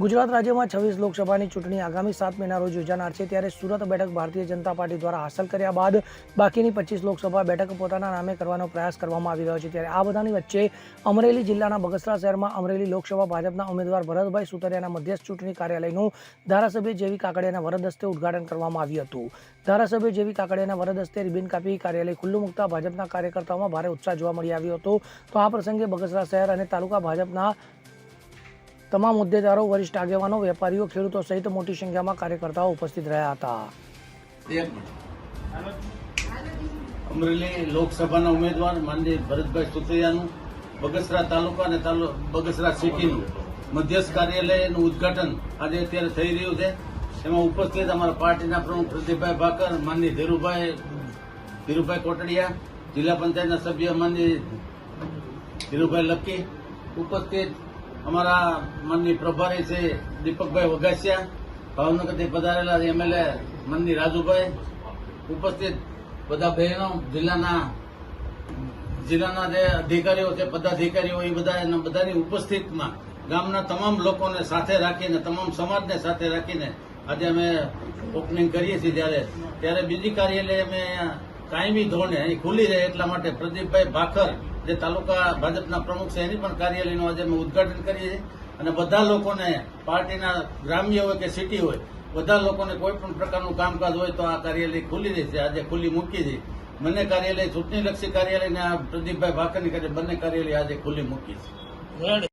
ગુજરાત રાજ્યમાં છવ્વીસ લોકસભાની ચૂંટણી આગામી સાત મહિના રોજ યોજાનાર છે ત્યારે સુરત બેઠક ભારતીય જનતા પાર્ટી દ્વારા હાંસલ કર્યા બાદ બાકીની પચીસ લોકસભા બેઠક પોતાના નામે કરવાનો પ્રયાસ કરવામાં આવી રહ્યો છે ત્યારે આ બધાની વચ્ચે અમરેલી જિલ્લાના બગસરા શહેરમાં અમરેલી લોકસભા ભાજપના ઉમેદવાર ભરતભાઈ સુતરિયાના મધ્યસ્થ ચૂંટણી કાર્યાલયનું ધારાસભ્ય જેવી કાકડિયાના વરદ હસ્તે ઉદઘાટન કરવામાં આવ્યું હતું. ધારાસભ્ય જેવી કાકડિયાના વરદ હસ્તે રિબિન કાપી કાર્યાલય ખુલ્લું મૂકતા ભાજપના કાર્યકર્તાઓમાં ભારે ઉત્સાહ જોવા મળી આવ્યો હતો. તો આ પ્રસંગે બગસરા શહેર અને તાલુકા ભાજપના તમામ હોદ્દેદારો વરિષ્ઠ આગેવાનો, વેપારીઓ, ખેડૂતો સહિત મોટી સંખ્યામાં કાર્યકર્તાઓ ઉપસ્થિત રહ્યા હતા. અમરેલી લોકસભાના ઉમેદવાર માનની ભરતભાઈ સુતરિયાનું બગસરા તાલુકા અને બગસરા સિટીનું મધ્યસ્થ કાર્યાલયનું ઉદઘાટન આજે અત્યારે થઈ રહ્યું છે. એમાં ઉપસ્થિત અમારા પાર્ટીના પ્રમુખ પ્રદીપભાઈ ભાકર માનની ધીરુભાઈ ધીરુભાઈ કોટડિયા, જિલ્લા પંચાયતના સભ્ય માનની ધીરુભાઈ લક્કી ઉપસ્થિત અમારા મનની પ્રભારી છે દીપકભાઈ વઘાસિયા, ભાવનગરથી પધારેલા એમએલએ મનની રાજુભાઈ, ઉપસ્થિત બધા બહેનો, જિલ્લાના જિલ્લાના જે અધિકારીઓ છે, પદાધિકારીઓ, એ બધા બધાની ઉપસ્થિતમાં ગામના તમામ લોકોને સાથે રાખીને, તમામ સમાજને સાથે રાખીને આજે અમે ઓપનિંગ કરીએ છીએ જ્યારે. ત્યારે બીજી કાર્યાલય અમે કાયમી ધોરણે અહીં ખુલ્લી રહે એટલા માટે પ્રદીપભાઈ ભાખર જે તાલુકા ભાજપના પ્રમુખ છે એની પણ કાર્યાલયનું આજે અમે ઉદઘાટન કરીએ છીએ. અને બધા લોકોને પાર્ટીના ગ્રામ્ય હોય કે સિટી હોય બધા લોકોને કોઈ પણ પ્રકારનું કામકાજ હોય તો આ કાર્યાલય ખુલ્લી રહેશે. આજે ખુલ્લી મૂકી છે. બંને કાર્યાલય ચૂંટણીલક્ષી કાર્યાલય અને આ પ્રદીપભાઈ ભાકરની કાર્ય બંને કાર્યાલય આજે ખુલ્લી મૂકી છે.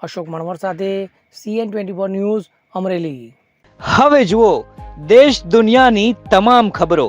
અશોક મણવર સાથે CN twenty four news Amreli. હવે જુઓ દેશ દુનિયાની તમામ ખબરો.